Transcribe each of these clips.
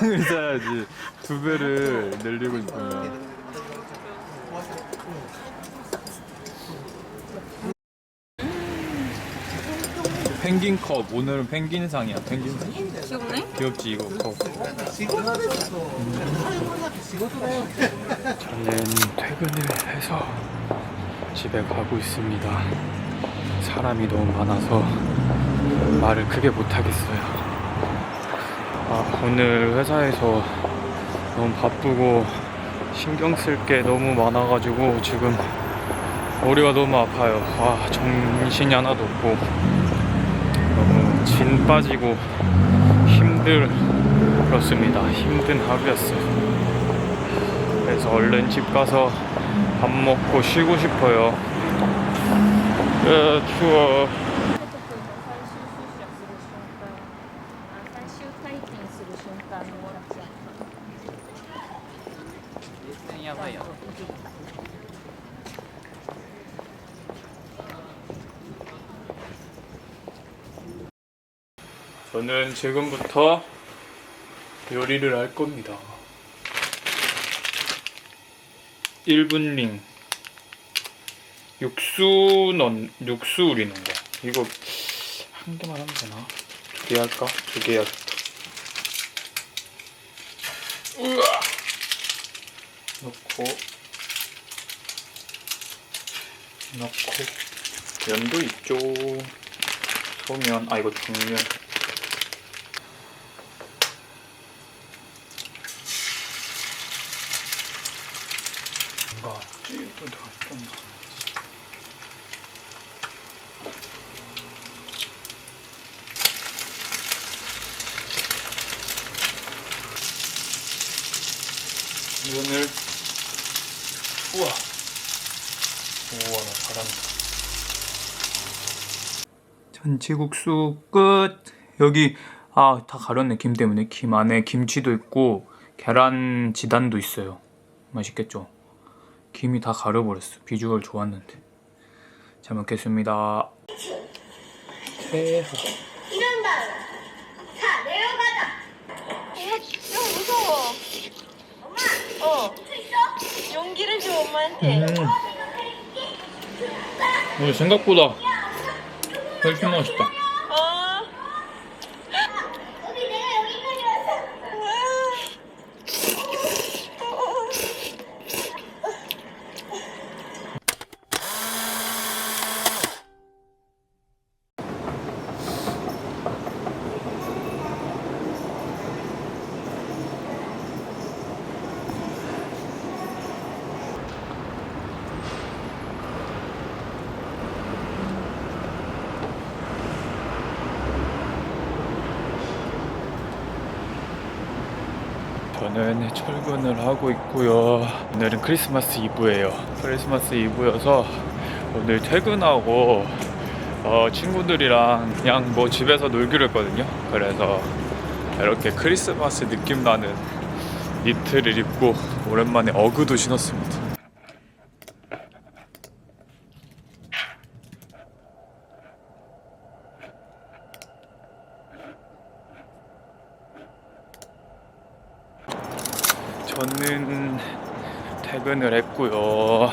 땅을 사야지. 두 배를 늘리고 싶으면 펭귄 컵. 오늘은 펭귄 상이야. 펭귄 상. 귀엽네? 귀엽지 이거. 컵 저는 퇴근을 해서 집에 가고 있습니다. 사람이 너무 많아서 말을 크게 못 하겠어요 아, 오늘 회사에서 너무 바쁘고 신경 쓸 게 너무 많아가지고 지금 머리가 너무 아파요. 아, 정신이 하나도 없고 너무 진 빠지고 힘들었습니다. 힘든 하루였어요. 그래서 얼른 집 가서 밥 먹고 쉬고 싶어요. 야, 추워. 지금부터 요리를 할 겁니다. 1분 링 육수 넣 육수 우리는 거. 이거 한 개만 하면 되나? 두 개 할까? 두 개 해야겠다. 우와! 넣고 넣고 면도 있죠. 소면 아 이거 중면 뭔가 찌도 좀 면을 우와 우와 나 잘한다 전치국수 끝. 여기 아 다 가렸네 김 때문에 김 안에 김치도 있고 계란 지단도 있어요. 맛있겠죠? 김이 다 가려버렸어. 비주얼 좋았는데. 잘 먹겠습니다. 대박. 이런 다음 자 내려가자 너무 무서워. 엄마. 어. 용기를 줘 엄마한테. 음. 오늘 생각보다 훨씬 맛있다. 어. 여기 내가 여기까지 왔어 저는 출근을 하고 있고요. 오늘은 크리스마스 이브예요. 크리스마스 이브여서 오늘 퇴근하고 어, 친구들이랑 그냥 뭐 집에서 놀기로 했거든요. 그래서 이렇게 크리스마스 느낌 나는 니트를 입고 오랜만에 어그도 신었습니다. 저는 퇴근을 했고요.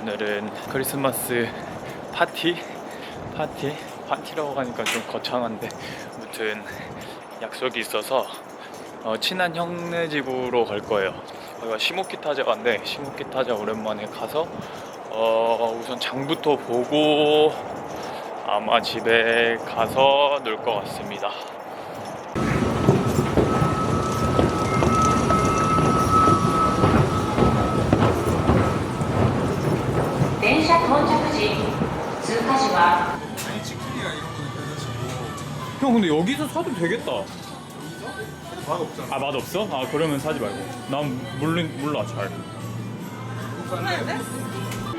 오늘은 크리스마스 파티? 파티? 파티라고 하니까 좀 거창한데 아무튼 약속이 있어서 어, 친한 형네 집으로 갈 거예요. 여기가 시모키타자 인데 시모키타자 오랜만에 가서 어, 우선 장부터 보고 아마 집에 가서 놀 것 같습니다. 형 근데 여기서 사도 되겠다. 맛 없잖아. 아 맛 없어? 아 그러면 사지 말고. 난 몰라 몰라 잘.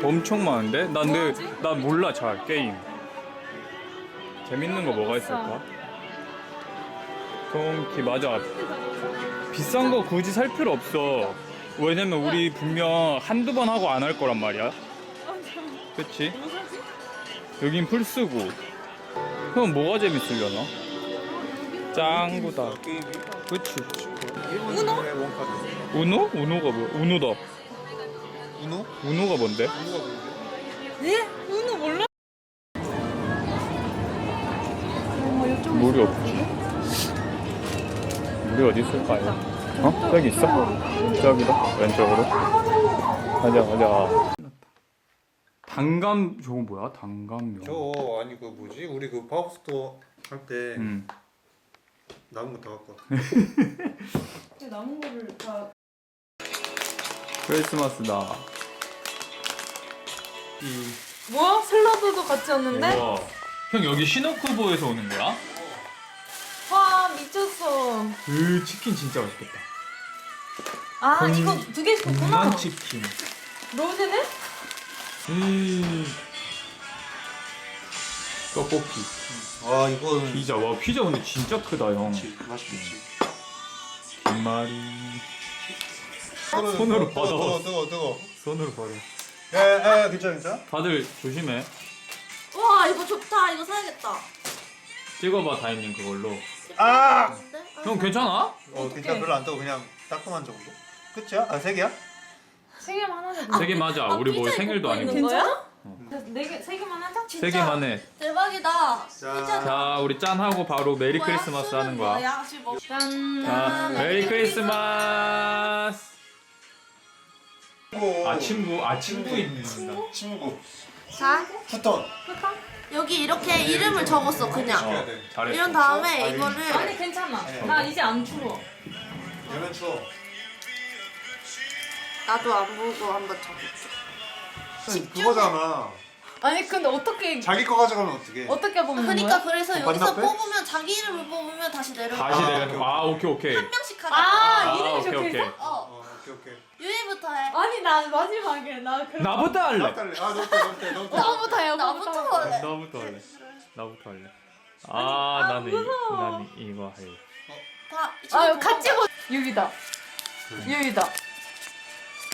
엄청 많은데? 난 근데 나 몰라 잘 게임. 재밌는 거 뭐가 있을까? 통키 맞아. 비싼 거 굳이 살 필요 없어. 왜냐면 우리 분명 한두 번 하고 안 할 거란 말이야. 그치? 여긴 플스고. 형 뭐가 재밌으려나? 짱구다. 그치. 우노? 우노? 우노가 뭐야? 우노다. 우노? 우노가 뭔데? 우노가 뭔데? 예? 우노 몰라? 물이 없지. 물이 어디 있을까요? 어? 저기 있어? 저기다. 왼쪽으로. 가자, 가자. 단감, 저거 뭐야? 단감용. 저 아니 그 뭐지? 우리 그 파워스토어 할 때 음. 남은 거 다 갖고 왔어. 남은 거를 다 크리스마스다. 뭐야? 샐러드도 같이 왔는데? 우와. 형 여기 시노쿠보에서 오는 거야? 와 미쳤어 그 치킨 진짜 맛있겠다. 아 건- 이거 두개 시켰구나 군만 치킨. 로제네? 음. 떡볶이. 아 이거는 피자. 와 피자 근데 진짜 크다 형. 그치, 맛있겠지. 김말이. 손으로 뜨거, 받아. 뜨거 뜨거 뜨거. 손으로 버려. 야야 괜찮아 괜찮아? 다들 조심해. 와 이거 좋다 이거 사야겠다 찍어봐 다인님 그걸로. 아! 형 괜찮아? 어 괜찮아 별로 안 뜨고 그냥 따끔한 정도. 끝이야? 아세 개야? 세 개만 하자 세 개 맞아. 우리 뭐 생일도 아니고. 괜찮아? 네개세 개만 하자? 세 개만 해. 대박이다 자. 자 우리 짠 하고 바로 메리 크리스마스 하는 거야. 뭐야 지금 뭐짠자 메리 크리스마스. 아 친구 아 친구 있는 친구. 자 푸톤. 여기 이렇게 이름을 적었어 그냥 돼. 잘했어. 이런 다음에 이거를 아니 괜찮아 나 이제 안 추워 열면 추워. 나도 안 보고 한번 적을게 그거잖아. 아니 근데 어떻게 자기 거 가져가면 어떡해? 어떻게 뽑는 그러니까 거야? 그래서 어, 여기서 반납해? 뽑으면 자기 이름을 뽑으면 다시 내려가 다시 아, 내려. 오케이, 아 오케이 오케이. 한 명씩 하자 아 아, 이름이 오케이, 적혀 오케이. 있어? 어 어 오케이 오케이. 유이부터 해 아니 나 마지막에 나 그... 나부터 할래. 나부터 아 너부터 너부터 너부터. 너부터 해 나부터 할래 나부터 할래. 나부터 할래. 아 나는 이, 나는 이거 할래. 다 아 같이 보 유이다 유이다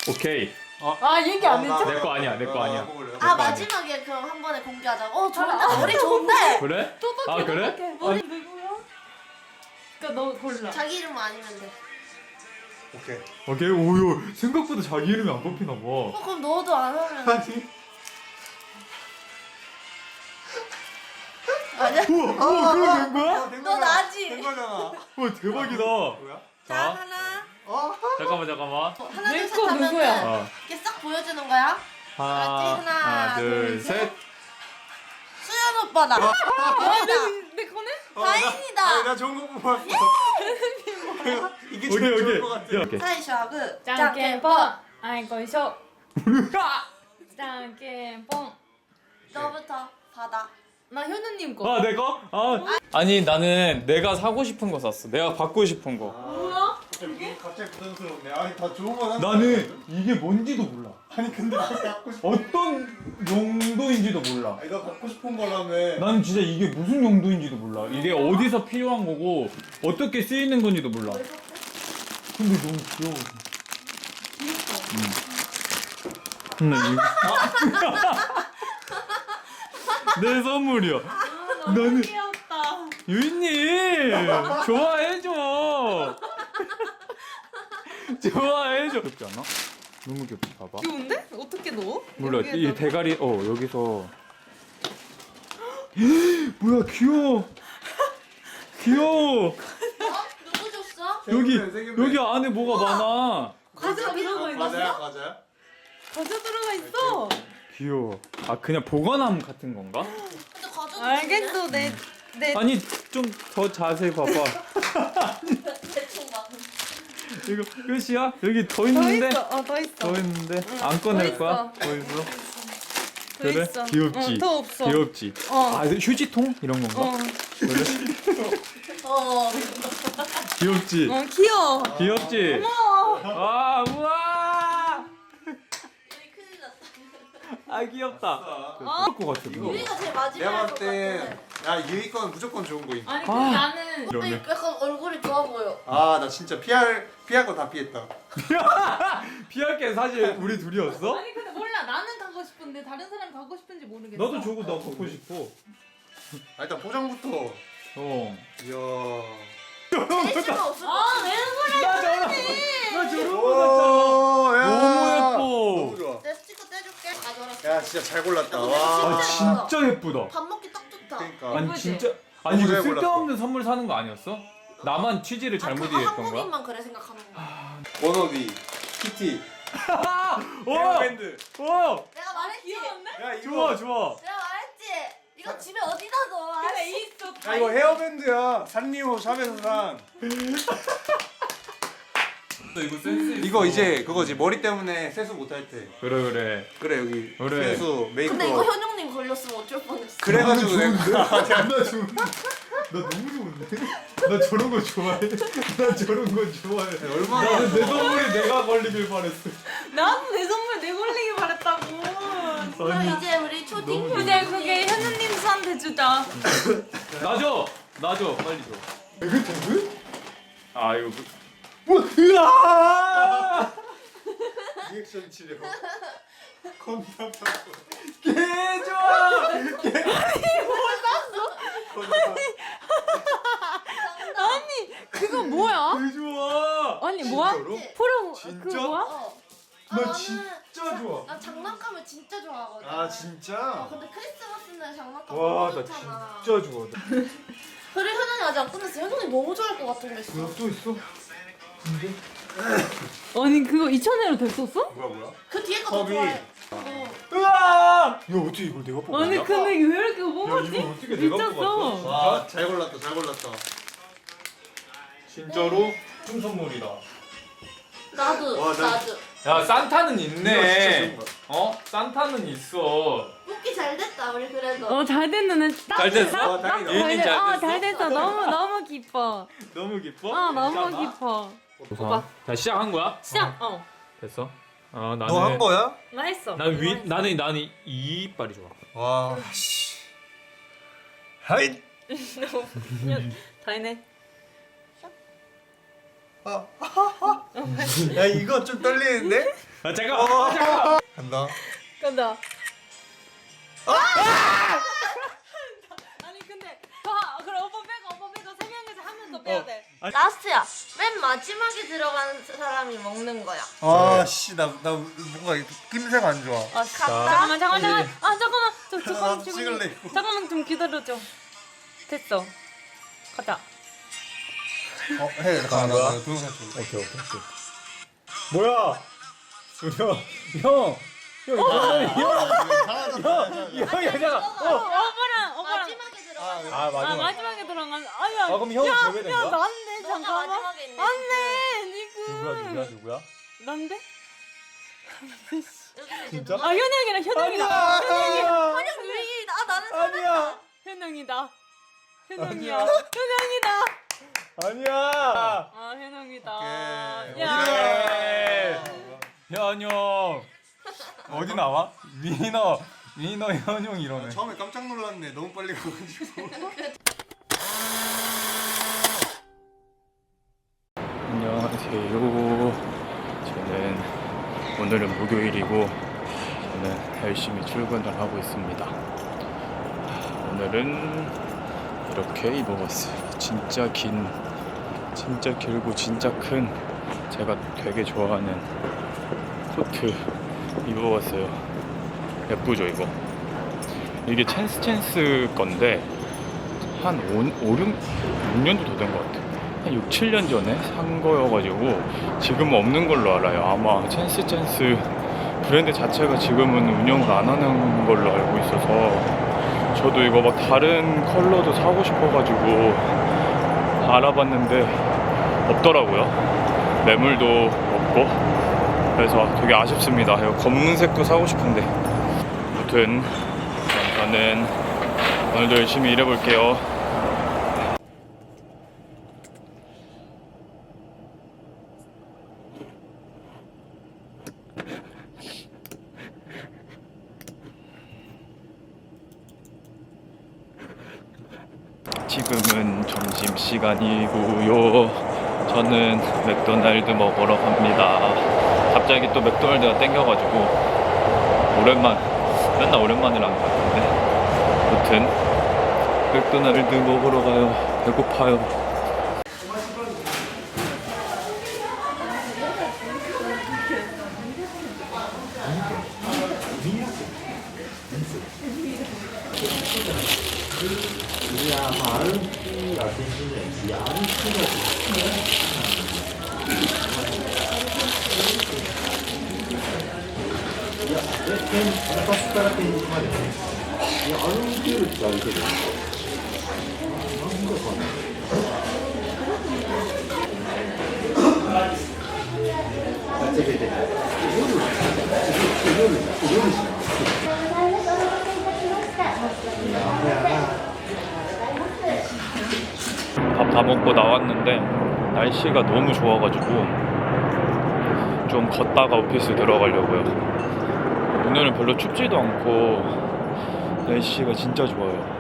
오케이. 아 얘기 안 어, 나- 했죠? 내 거 아니야 내 거 아니야. 먹을래? 아 마지막에 그럼 한 번에 공개하자고 어 좋은데 머리 좋은데 그래? 아 그래? 머리 누구야? 그니까 너 골라 자기 이름 아니면 돼 오케이. 오케이 오요 생각보다 자기 이름이 안 뽑히나 봐. 어, 그럼 너도 안 하면 아니. 아니야? 우와 우와 그거 된 거야? 어, 된너 거잖아. 나지? 된 거잖아. 와 대박이다. 뭐야? 자자 하나 어? 잠깐만 잠깐만. 어, 하나 누구야? 어. 이렇게 싹 보여주는 거야? 하나, 하나, 하나 둘, 둘, 셋. 수현 오빠다. 어. 내, 내 거네? 어, 다행이다. 아니, 나 좋은 거 뽑았어. 그, 이게 제일 좋은 거 같아. 오케이. 사이샤그 짱깨뽕. 아이고 쇼. 아! 짱깨뽕. 너부터 받아. 나 현우님 거 아, 내 거? 아. 아니, 나는 내가 사고 싶은 거 샀어. 내가 받고 싶은 거. 뭐야? 갑자기 갑자기 부담스럽네. 아니 다 좋은 거 샀어. 나는 이게 뭔지도 몰라. 아니 근데 나 갖고 싶. 어떤 용도인지도 몰라. 아니 너 갖고 싶은 거라며. 나는 진짜 이게 무슨 용도인지도 몰라. 이게 어디서 필요한 거고 어떻게 쓰이는 건지도 몰라. 근데 너무 귀여워. 응. 근데 이거 내 선물이야. 나는 귀엽다 유인님 좋아해줘. 좋아해줘. 귀엽지 않아? 너무 귀엽지 봐봐. 귀여운데? 어떻게 넣어? 몰라 여기에다가? 이 대가리 어 여기서 뭐야 귀여워 귀여워 누구 줬어? 여기 세균, 세균. 여기 안에 뭐가 많아 과자 들어가 있어 과자야 과자야? 과자 들어가 있어 귀여워. 아 그냥 보관함 같은 건가? 근데 알겠어. 내 내 아니 좀 더 자세히 봐봐. 대충 봐. 이거 끝이야? 여기 더 더 있는데? 있어. 어더 있어. 더 있는데? 안 꺼낼 더 거야? 있어. 더 있어? 더 그래? 있어. 귀엽지? 응, 더 없어. 귀엽지? 어. 아 휴지통? 이런 건가? 어, 그래? 어. 귀엽지? 어 귀여워. 귀엽지? 아 우와 우리 큰일 났다 아 귀엽다. 그럴 것 같아. 이거. 유이가 제일 마지막에 내가 할것 봤을 같아 때야 유이 건 무조건 좋은 거임. 아니 근데 아. 나는 근데 이러네. 약간 얼굴이 좋아 보여 아 나 진짜 피할 피할 거 다 피했다. 피할 게 사실 우리 둘이었어? 아니 근데 몰라 나는 가고 싶은데 다른 사람이 가고 싶은지 모르겠어 나도 저거 나 갖고 싶어. 아, 일단 포장부터 형. 이야. 페이스가 없을 것 아, 같아. 나 저런 나 저런 거 오, 야. 너무 너무 예뻐. 좋아. 가져라. 야 진짜 잘 골랐다. 야, 와. 아 진짜 예쁘다. 밥 먹기 딱 좋다. 그러니까. 아니 예쁘지? 진짜 아니 너무 이거. 쓸데없는 선물 사는 거 아니었어? 나만 취지를 아, 잘못 그거 이해했던 거야? 한국인만 그래 생각하는 거야. 워너비, 키티, 와! 밴드. 와! 내가 말했지. 야 이거. 좋아 좋아. 내가 말했지. 이거 집에 어디다 둬? 아, 그래 있어. 야 이거 헤어밴드야. 산리오 샵에서 산. 이거 센스 이거 이제 그거지 머리 때문에 세수 못 할 때. 그래 그래. 그래 여기 그래. 세수 메이크업. 근데 이거 현용님 걸렸으면 어쩔 뻔했어. 그래가지고 내가 나 좋은데? 나 너무 좋은데? 나 저런 거 좋아해. 나 저런 거 좋아해. 얼마나 나는 내 선물이 내가 걸리길 바랬어. 나도 내 선물 내 걸리기 바랬다고. 그럼 이제 우리 초딩 그게 그게 현우님 수한테 주자. 나줘. 나줘. 빨리 줘. 이거 되게? 아 이거 그... 뭐? 으아! 리액션 치료. 겁나 개 좋아. 그거 뭐야? 개 좋아. 아니 뭐야? 진짜로? 프로 진짜? 그 뭐야? 어. 아, 나 나는 진짜 좋아. 난 장난감을 진짜 좋아하거든. 아 어, 진짜? 근데 크리스마스는 장난감 와 너무 나 좋잖아. 진짜 좋아. 그래 현영이 아직 안 끝났어. 현영이 너무 좋아할 것 같은 거 있어. 또 있어? 아니 그거 2,000원으로 됐었어? 뭐야 뭐야? 그 뒤에 것도 컵이. 좋아해. 어. 으아! 야 어떻게 이걸 내가 뽑았냐? 아니 근데 왜 이렇게 뽑았지? 이거 어떻게 내가 미쳤어. 뽑았어? 와 잘 골랐다 잘 골랐다. 진짜로 춤 선물이다. 나도 와, 나- 나도. 야 산타는 거야. 어? 산타는 있어. 뽑기 잘 됐다 우리 그래도. 어 잘 됐는데 딱 잘 됐어? 딱- 와, 다행이다. 잘 예인이 됐- 잘 어, 됐어? 잘 됐어. 너무 너무 기뻐. 너무 기뻐? 어 너무 기뻐. 좋아. 자 시작한 거야? 시작. 어. 됐어. 어 나는 너 한 거야? 나 했어. 나는 위 나는 나는 이 이빨이 좋아. 와 씨. 하이. 다 했네. 야 이거 좀 떨리는데? 아 잠깐. 간다. 간다. 아니 근데 더 그래 오빠 빼고 오빠 빼고 세 명이서 한 명 더 빼야 돼. 라스트야. 맨 마지막에 들어간 사람이 먹는 거야. 아씨 나 나 뭔가 낌새가 안 좋아. 어, 잠깐만 잠깐만 잠깐만. 아 잠깐만. 저 잠깐만 지금 찍을래, 이거. 잠깐만 좀 기다려줘. 됐어. 가자. 어해 잠깐만 나 동영상 찍. 오케이 오케이 오케이. 뭐야? 형 형. 형 이거는 형. 형 잠깐. 어 오빠랑 오빠랑. 마지막에 들어간 아아 맞아. 마지막에 들어간 아야. 아 그럼 야, 제외된 야 거야? 난데 너가 잠깐만. 마지막에 있네. 안돼 지금. 누구야 누구야 누구야? 난데? 진짜? 아 현영이랑 현영이다. 아니야. 현영 유리. 아 나는 아니야. 현영이다. 현영이야. 현영이다. 아니야. 아 현영이다. 오케이. 야. 예. 현용. 어디 나와? 민어. 민어 현용 이러네. 처음에 깜짝 놀랐네. 너무 빨리 가가지고. 안녕하세요. 저는 오늘은 목요일이고 저는 열심히 출근을 하고 있습니다. 오늘은 이렇게 입어봤어요. 진짜 긴, 진짜 길고 진짜 큰 제가 되게 좋아하는 코트 입어봤어요. 예쁘죠 이거? 이게 찬스 찬스 건데 한 5, 5 6, 6년도 더 된 것 같아요. 한 6, 7년 전에 산 거여가지고 지금 없는 걸로 알아요. 아마 찬스 찬스 브랜드 자체가 지금은 운영을 안 하는 걸로 알고 있어서 저도 이거 막 다른 컬러도 사고 싶어가지고 알아봤는데 없더라고요. 매물도 없고 그래서 되게 아쉽습니다. 이거 검은색도 사고 싶은데 아무튼 저는 오늘도 열심히 일해볼게요. 지금은 점심 시간이고요. 저는 맥도날드 먹으러 갑니다. 갑자기 또 맥도날드가 땡겨가지고 오랜만, 맨날 오랜만이라는 것 같은데. 아무튼 맥도날드 먹으러 가요. 배고파요. 밥 다 먹고 나왔는데 날씨가 너무 좋아가지고 좀 걷다가 오피스 들어가려고요. 오늘은 별로 춥지도 않고 날씨가 진짜 좋아요.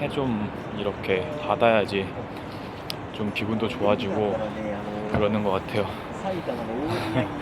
해 좀 이렇게 받아야지 좀 기분도 좋아지고 그러는 것 같아요. 埼玉の大宮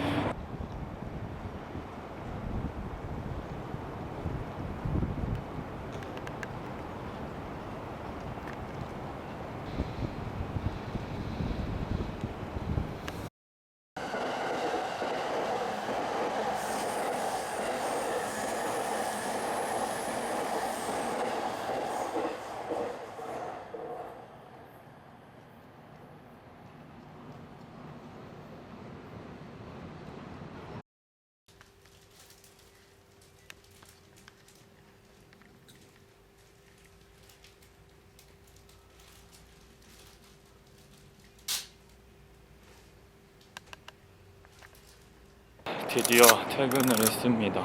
드디어 퇴근을 했습니다.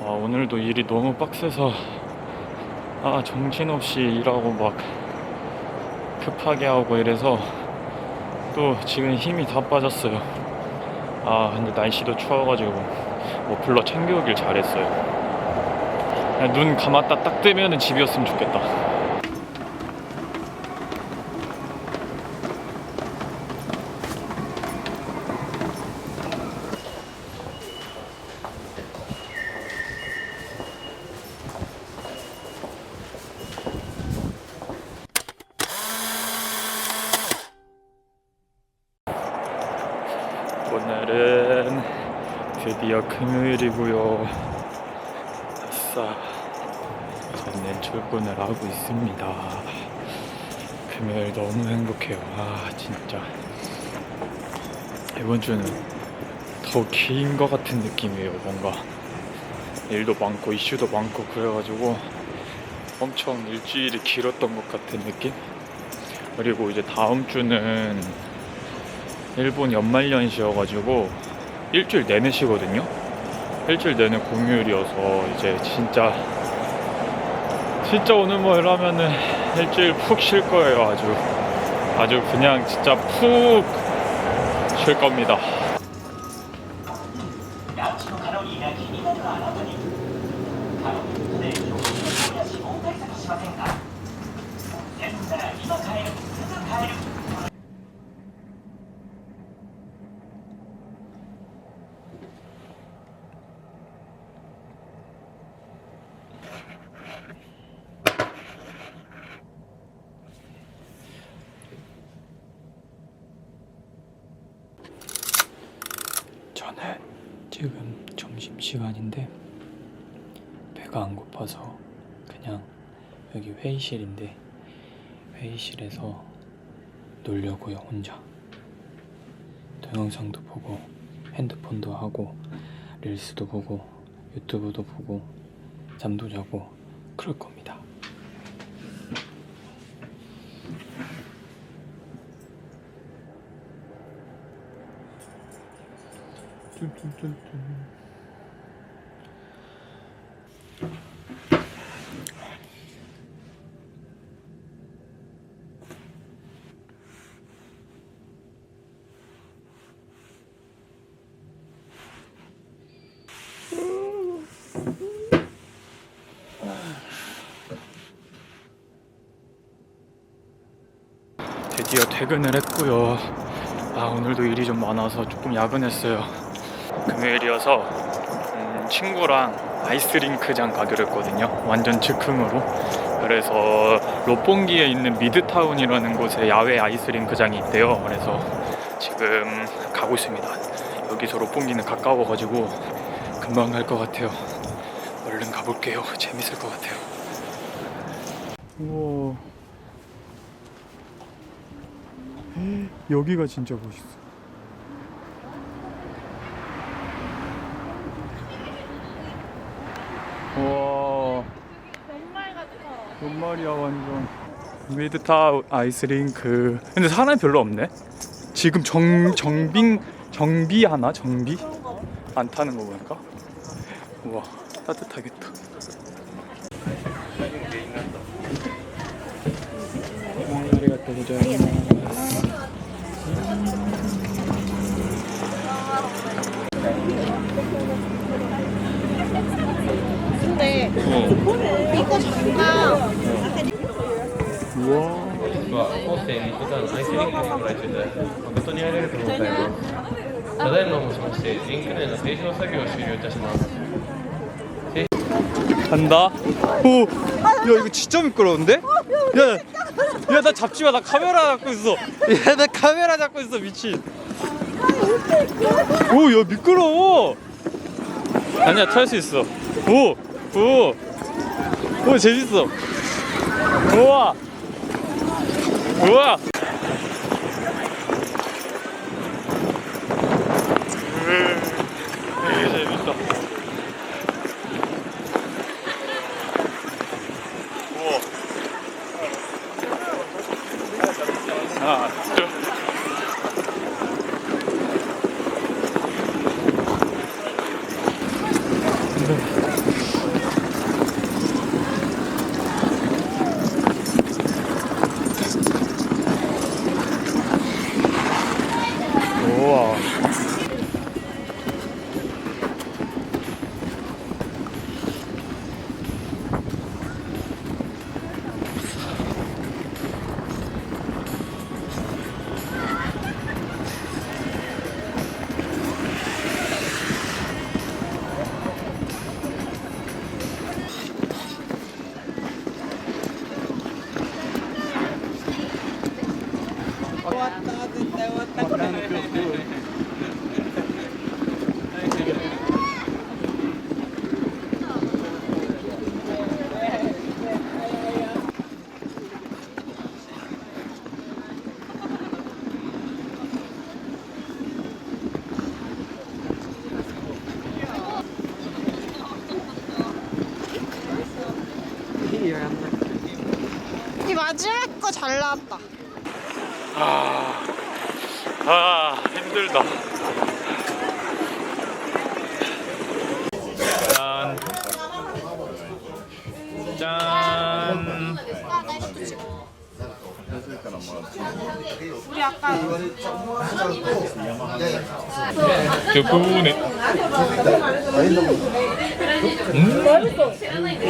와, 오늘도 일이 너무 빡세서 아 정신없이 일하고 막 급하게 하고 이래서 또 지금 힘이 다 빠졌어요. 아 근데 날씨도 추워가지고 머플러 챙겨오길 잘했어요. 눈 감았다 딱 뜨면은 집이었으면 좋겠다. 오늘은 드디어 금요일이고요. 아싸. 저는 출근을 하고 있습니다. 금요일 너무 행복해요. 아, 진짜. 이번 주는 더 긴 것 같은 느낌이에요, 뭔가. 일도 많고, 이슈도 많고, 그래가지고 엄청 일주일이 길었던 것 같은 느낌? 그리고 이제 다음 주는 일본 연말연시여가지고 일주일 내내 쉬거든요. 일주일 내내 공휴일이어서 이제 진짜 진짜 오늘 뭐 이러면은 일주일 푹 쉴 거예요. 아주 아주 그냥 진짜 푹 쉴 겁니다. 회의실인데 회의실에서 놀려고요 혼자. 동영상도 보고 핸드폰도 하고 릴스도 보고 유튜브도 보고 잠도 자고 그럴 겁니다. 드디어 퇴근을 했고요. 아 오늘도 일이 좀 많아서 조금 야근했어요. 금요일이어서 음, 친구랑 아이스링크장 가기로 했거든요. 완전 즉흥으로. 그래서 롯봉기에 있는 미드타운이라는 곳에 야외 아이스링크장이 있대요. 그래서 지금 가고 있습니다. 여기서 롯봉기는 가까워가지고 금방 갈 것 같아요. 얼른 가볼게요. 재밌을 것 같아요. 우와. 여기가 진짜 멋있어. 와. 연말이야 완전. 미드타운 아이스링크. 근데 사람이 별로 없네. 지금 정 정빙 정비 하나 정비? 안 타는 거 보니까. 우와 따뜻하겠다. 아리가또 고자이마스. 근데 어. 이거 잠깐 우와. コースに普段アイスリンクに来られてて誠にありがとうございますただいまもしましてリンク内の正常作業を終了いたします 간다. 오, 야 이거 진짜 미끄러운데? 야, 야 나 잡지 마. 나 카메라 잡고 있어. 야, 나 카메라 잡고 있어. 미친. 오, 야 미끄러워. 아니야, 탈 수 있어. 오, 오, 오 재밌어. 우와, 우와. 으, 재밌다. 우와. 하나, 둘. 잘 나왔다. 아, 아 힘들다. 짠. 짠. 우리 아까 저 부분에. 음,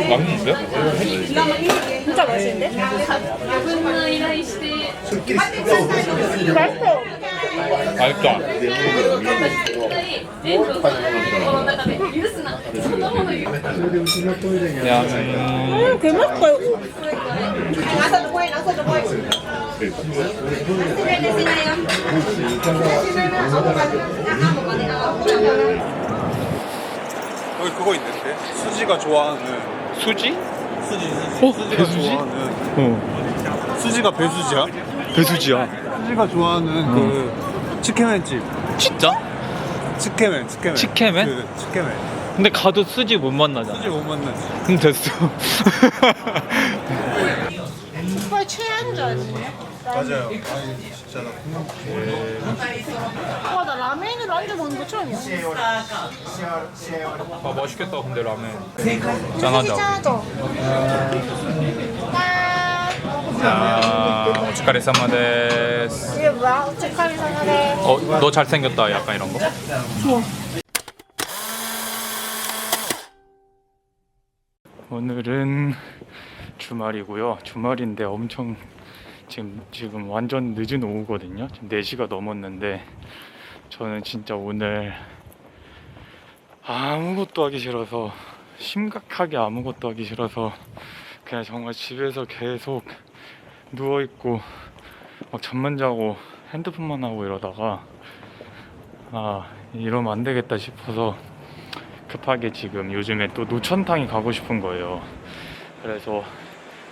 맛있는데? 진짜 맛있는데? 맛있다. 야, 음, 개 맛있다. 여기 그거 있는데 수지가 좋아하는 수지? 수지 수지 어, 수지가 배수지? 좋아하는 어, 수지가 배수지야? 배수지야. 수지가 좋아하는 그 치케맨집 진짜? 치케맨 치케맨 치케맨? 그 치케맨 근데 가도 수지 못 만나잖아. 수지 못 만나지 그럼 됐어. 오빠 최애인 아니에요? 맞아요 아니 진짜 나 궁금 와, 나 라면을 완전 먹는 거 처음이야. 아 맛있겠다 근데 라면. 짠하자. 짜죠? 자, 오츠카레사마 데스. 이게 뭐야? 오츠카미 사나데. 어, 너 잘생겼다. 약간 이런 거. 오늘은 주말이고요. 주말인데 엄청 지금 지금 완전 늦은 오후거든요. 지금 4시가 넘었는데 저는 진짜 오늘 아무것도 하기 싫어서 심각하게 아무것도 하기 싫어서 그냥 정말 집에서 계속 누워 있고 막 잠만 자고 핸드폰만 하고 이러다가 아 이러면 안 되겠다 싶어서 급하게 지금 요즘에 또 노천탕이 가고 싶은 거예요. 그래서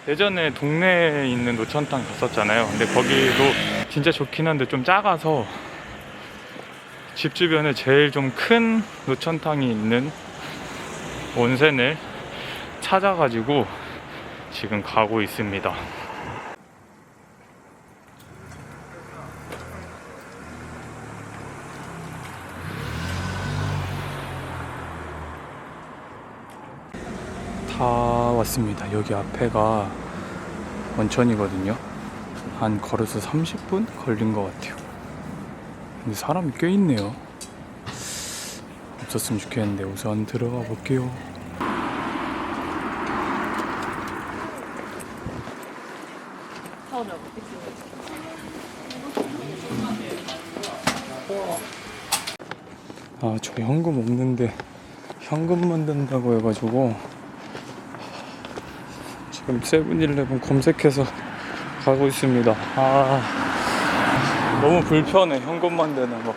예전에 동네에 있는 노천탕 갔었잖아요. 근데 거기도 진짜 좋긴 한데 좀 작아서 집 주변에 제일 좀 큰 노천탕이 있는 온센을 찾아가지고 지금 가고 있습니다. 다 왔습니다. 여기 앞에가 원천이거든요. 한 걸어서 30분 걸린 것 같아요. 근데 사람이 꽤 있네요. 없었으면 좋겠는데 우선 들어가 볼게요. 아, 저 현금 없는데 현금 만 든다고 해가지고 지금 세븐일레븐 검색해서 가고 있습니다. 아, 너무 불편해. 현금만 되는 거.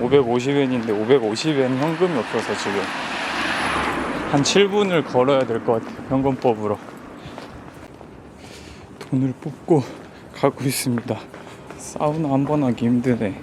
550엔인데 550엔 현금이 없어서 지금 한 7분을 걸어야 될 것 같아요. 현금법으로. 돈을 뽑고 가고 있습니다. 사우나 한 번 하기 힘드네.